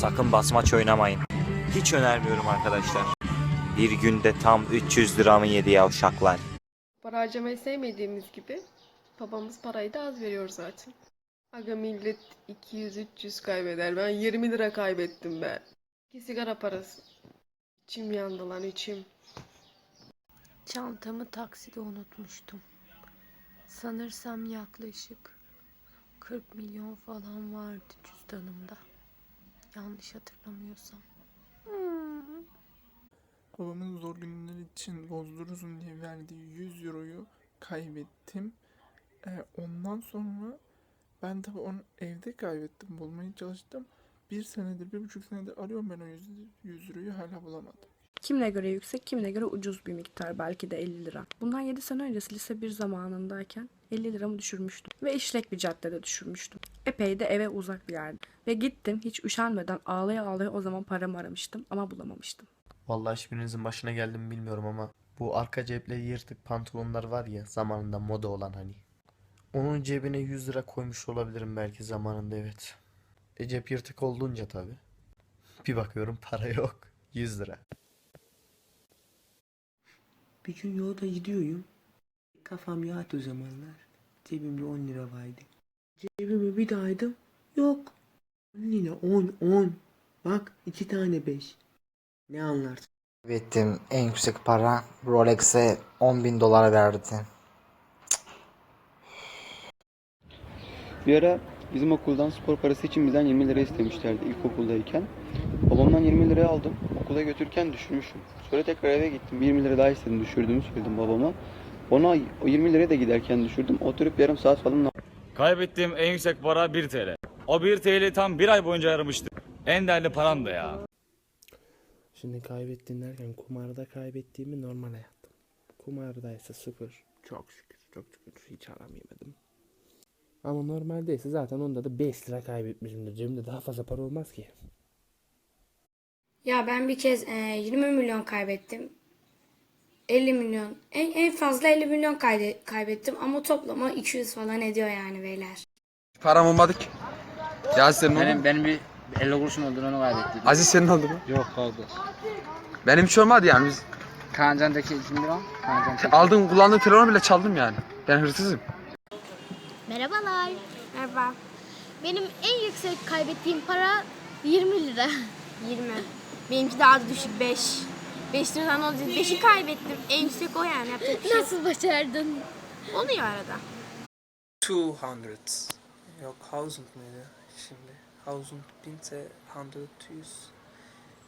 Sakın basmaç oynamayın. Hiç önermiyorum arkadaşlar. Bir günde tam 300 liramı yedi yavşaklar. Para harcamayı sevmediğimiz gibi babamız parayı da az veriyor zaten. Aga millet 200-300 kaybeder. Ben 20 lira kaybettim be. İki sigara parası. İçim yandı lan içim. Çantamı takside unutmuştum. Sanırsam yaklaşık 40 milyon falan vardı cüzdanımda. Yanlış hatırlamıyorsam. Hmm. Babamın zor günleri için bozdurursun diye verdiği 100 euroyu kaybettim. Ee, ondan sonra ben tabii onu evde kaybettim. Bulmaya çalıştım. Bir senedir, bir buçuk senedir arıyorum ben o 100, 100 euroyu hala bulamadım. Kimine göre yüksek, kimine göre ucuz bir miktar. Belki de 50 lira. Bundan 7 sene öncesi lise 1 zamanındayken 50 liramı düşürmüştüm. Ve işlek bir caddede düşürmüştüm. Epey de eve uzak bir yerde. Ve gittim hiç üşenmeden ağlaya ağlaya o zaman paramı aramıştım ama bulamamıştım. Vallahi hiçbirinizin başına geldi mi bilmiyorum ama bu arka cepleri yırtık pantolonlar var ya zamanında moda olan hani. Onun cebine 100 lira koymuş olabilirim belki zamanında evet. E cep yırtık olduğunca tabi. Bir bakıyorum para yok. 100 lira. Bir gün yolda gidiyorum. Kafam yat o zamanlar. Cebimde 10 lira vardı. Cebime bir daydım. Yok. 10 lira 10 10. Bak iki tane 5. Ne anlarsın? Kaybettiğim en yüksek para Rolex'e 10 bin dolar verdi. Bir ara bizim okuldan spor parası için bizden 20 lira istemişlerdi ilkokuldayken. Babamdan 20 liraya aldım. Okula götürürken düşürmüşüm. Sonra tekrar eve gittim. 20 lira daha istedim düşürdüğümü söyledim babama. Ona o 20 liraya da giderken düşürdüm. Oturup yarım saat falan Kaybettiğim en yüksek para 1 TL. O 1 TL tam bir ay boyunca aramıştı. En değerli param da ya. Şimdi kaybettin derken kumarda kaybettiğimi normal hayatım. Kumardaysa sıfır. Çok şükür. Çok şükür. Hiç aram yemedim. Ama normaldeyse zaten onda da 5 lira kaybetmişimdir. Cebimde daha fazla para olmaz ki. Ya ben bir kez e, 20 milyon kaybettim. 50 milyon. En, en fazla 50 milyon kayde- kaybettim ama toplama 200 falan ediyor yani beyler. Param olmadı ki. Ya senin oldu Benim, mu? benim bir 50 kuruşun olduğunu onu kaybettim. Aziz senin oldu mu? Yok kardeş. Benim hiç olmadı yani. Biz Kaancan'daki kimdir o? Kaancan'daki. aldığın kullandığın telefonu bile çaldım yani. Ben hırsızım. Merhabalar. Merhaba. Benim en yüksek kaybettiğim para 20 lira. 20. Benimki daha düşük 5. 5 liradan olacak. 5'i kaybettim. En yüksek o yani. Yapacak bir şey. Nasıl başardın? Oluyor arada. 200. Yok 1000 mıydı şimdi? 1000 binse 100 100.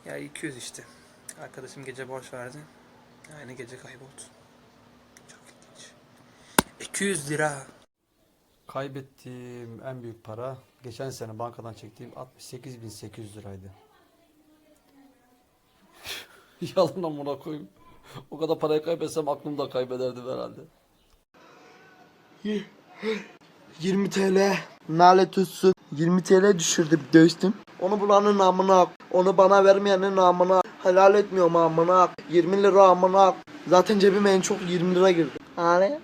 Ya 200 işte. Arkadaşım gece borç verdi. Aynı gece kayboldu. Çok ilginç. 200 lira. Kaybettiğim en büyük para geçen sene bankadan çektiğim 68.800 liraydı. Yalan amına koyayım. O kadar parayı kaybetsem aklımı da kaybederdim herhalde. 20 TL. Nalet olsun. 20 TL düşürdüm dostum. Onu bulanın amına. Onu bana vermeyenin amına. Helal etmiyorum amına. 20 lira amına. Zaten cebime en çok 20 lira girdi. Hani?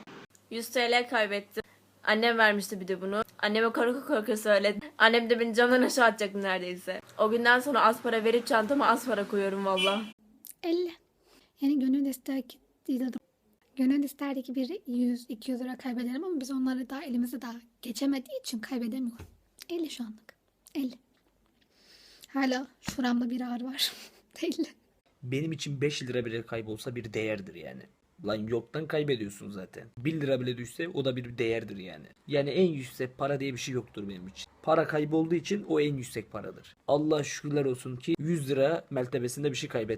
100 TL kaybettim. Annem vermişti bir de bunu. Anneme korku korku söyledim. Annem de beni camdan aşağı atacaktı neredeyse. O günden sonra az para verip çantama az para koyuyorum valla. 50. Yani gönül ister ki Gönül isterdi ki biri 100-200 lira kaybedelim ama biz onları daha elimizde daha geçemediği için kaybedemiyorum. 50 şu anlık. 50. Hala şuramda bir ağrı var. 50. Benim için 5 lira bile kaybolsa bir değerdir yani. Lan yoktan kaybediyorsun zaten. 1 lira bile düşse o da bir değerdir yani. Yani en yüksek para diye bir şey yoktur benim için. Para kaybolduğu için o en yüksek paradır. Allah şükürler olsun ki 100 lira mertebesinde bir şey kaybet.